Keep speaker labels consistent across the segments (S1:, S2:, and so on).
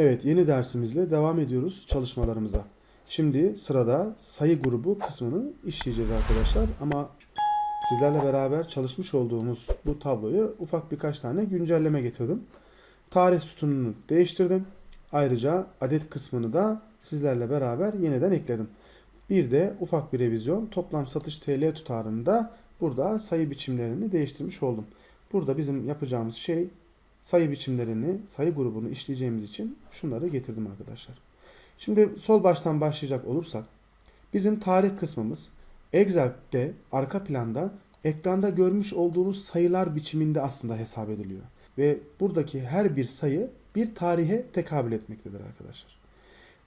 S1: Evet, yeni dersimizle devam ediyoruz çalışmalarımıza. Şimdi sırada sayı grubu kısmını işleyeceğiz arkadaşlar. Ama sizlerle beraber çalışmış olduğumuz bu tabloyu ufak birkaç tane güncelleme getirdim. Tarih sütununu değiştirdim. Ayrıca adet kısmını da sizlerle beraber yeniden ekledim. Bir de ufak bir revizyon toplam satış TL tutarında burada sayı biçimlerini değiştirmiş oldum. Burada bizim yapacağımız şey sayı biçimlerini, sayı grubunu işleyeceğimiz için şunları getirdim arkadaşlar. Şimdi sol baştan başlayacak olursak bizim tarih kısmımız Excel'de arka planda ekranda görmüş olduğunuz sayılar biçiminde aslında hesap ediliyor. Ve buradaki her bir sayı bir tarihe tekabül etmektedir arkadaşlar.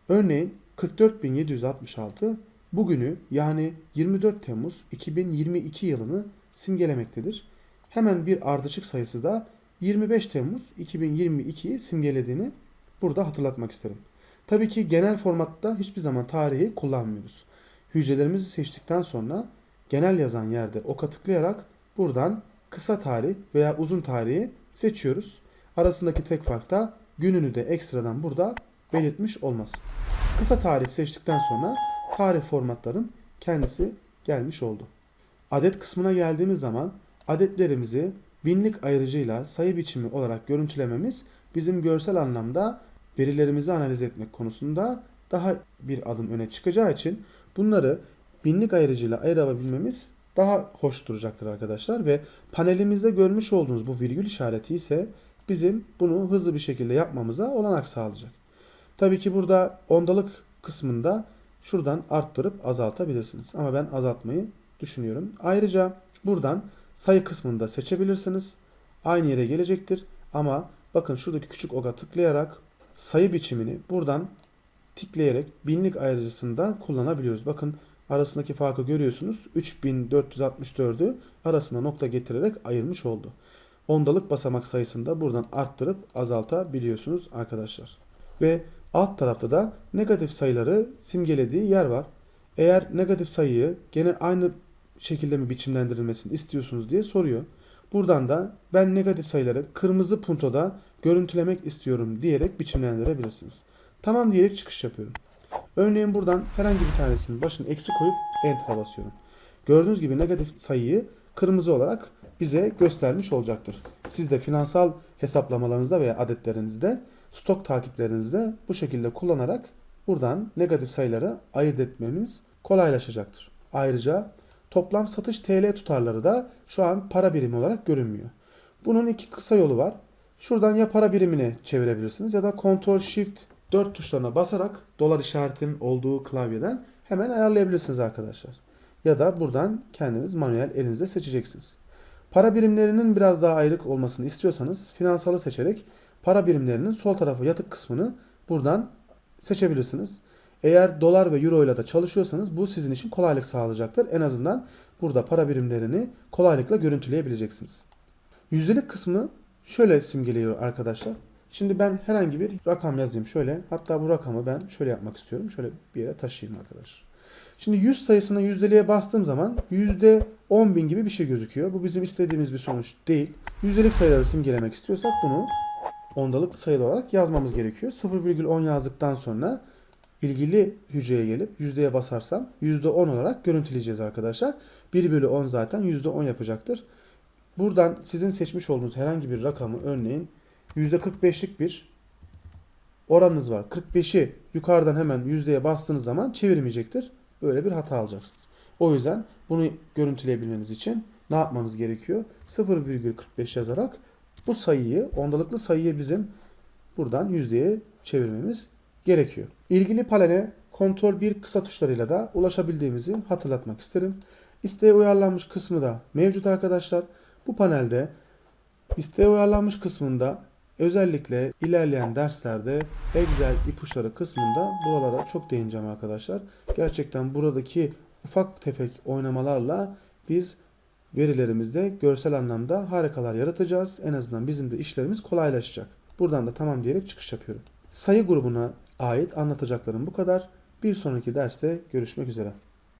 S1: Örneğin 44.766 bugünü yani 24 Temmuz 2022 yılını simgelemektedir. Hemen bir ardışık sayısı da 25 Temmuz 2022'yi simgelediğini burada hatırlatmak isterim. Tabii ki genel formatta hiçbir zaman tarihi kullanmıyoruz. Hücrelerimizi seçtikten sonra genel yazan yerde oka tıklayarak buradan kısa tarih veya uzun tarihi seçiyoruz. Arasındaki tek fark da gününü de ekstradan burada belirtmiş olması. Kısa tarih seçtikten sonra tarih formatların kendisi gelmiş oldu. Adet kısmına geldiğimiz zaman adetlerimizi binlik ayrıcıyla sayı biçimi olarak görüntülememiz bizim görsel anlamda verilerimizi analiz etmek konusunda daha bir adım öne çıkacağı için bunları binlik ayrıcıyla ayırabilmemiz daha hoş duracaktır arkadaşlar ve panelimizde görmüş olduğunuz bu virgül işareti ise bizim bunu hızlı bir şekilde yapmamıza olanak sağlayacak. Tabii ki burada ondalık kısmında şuradan arttırıp azaltabilirsiniz. Ama ben azaltmayı düşünüyorum. Ayrıca buradan sayı kısmında seçebilirsiniz. Aynı yere gelecektir. Ama bakın şuradaki küçük oka tıklayarak sayı biçimini buradan tikleyerek binlik ayrıcısında kullanabiliyoruz. Bakın arasındaki farkı görüyorsunuz. 3464'ü arasına nokta getirerek ayırmış oldu. Ondalık basamak sayısını da buradan arttırıp azaltabiliyorsunuz arkadaşlar. Ve alt tarafta da negatif sayıları simgelediği yer var. Eğer negatif sayıyı gene aynı şekilde mi biçimlendirilmesini istiyorsunuz diye soruyor. Buradan da ben negatif sayıları kırmızı puntoda görüntülemek istiyorum diyerek biçimlendirebilirsiniz. Tamam diyerek çıkış yapıyorum. Örneğin buradan herhangi bir tanesinin başını eksi koyup enter'a basıyorum. Gördüğünüz gibi negatif sayıyı kırmızı olarak bize göstermiş olacaktır. Siz de finansal hesaplamalarınızda veya adetlerinizde stok takiplerinizde bu şekilde kullanarak buradan negatif sayıları ayırt etmeniz kolaylaşacaktır. Ayrıca toplam satış TL tutarları da şu an para birimi olarak görünmüyor. Bunun iki kısa yolu var. Şuradan ya para birimine çevirebilirsiniz ya da Ctrl Shift 4 tuşlarına basarak dolar işaretinin olduğu klavyeden hemen ayarlayabilirsiniz arkadaşlar. Ya da buradan kendiniz manuel elinizde seçeceksiniz. Para birimlerinin biraz daha ayrık olmasını istiyorsanız finansalı seçerek para birimlerinin sol tarafa yatık kısmını buradan seçebilirsiniz. Eğer dolar ve euro ile de çalışıyorsanız bu sizin için kolaylık sağlayacaktır. En azından burada para birimlerini kolaylıkla görüntüleyebileceksiniz. Yüzdelik kısmı şöyle simgeliyor arkadaşlar. Şimdi ben herhangi bir rakam yazayım şöyle. Hatta bu rakamı ben şöyle yapmak istiyorum. Şöyle bir yere taşıyayım arkadaşlar. Şimdi 100 sayısına yüzdeliğe bastığım zaman yüzde 10 bin gibi bir şey gözüküyor. Bu bizim istediğimiz bir sonuç değil. Yüzdelik sayıları simgelemek istiyorsak bunu ondalık sayılı olarak yazmamız gerekiyor. 0,10 yazdıktan sonra ilgili hücreye gelip yüzdeye basarsam %10 olarak görüntüleyeceğiz arkadaşlar. 1 bölü 10 zaten %10 yapacaktır. Buradan sizin seçmiş olduğunuz herhangi bir rakamı örneğin %45'lik bir oranınız var. 45'i yukarıdan hemen yüzdeye bastığınız zaman çevirmeyecektir. Böyle bir hata alacaksınız. O yüzden bunu görüntüleyebilmeniz için ne yapmanız gerekiyor? 0,45 yazarak bu sayıyı, ondalıklı sayıyı bizim buradan yüzdeye çevirmemiz gerekiyor. İlgili panele kontrol 1 kısa tuşlarıyla da ulaşabildiğimizi hatırlatmak isterim. İsteğe uyarlanmış kısmı da mevcut arkadaşlar. Bu panelde isteğe uyarlanmış kısmında özellikle ilerleyen derslerde Excel ipuçları kısmında buralara çok değineceğim arkadaşlar. Gerçekten buradaki ufak tefek oynamalarla biz verilerimizde görsel anlamda harikalar yaratacağız. En azından bizim de işlerimiz kolaylaşacak. Buradan da tamam diyerek çıkış yapıyorum. Sayı grubuna ait anlatacaklarım bu kadar. Bir sonraki derste görüşmek üzere.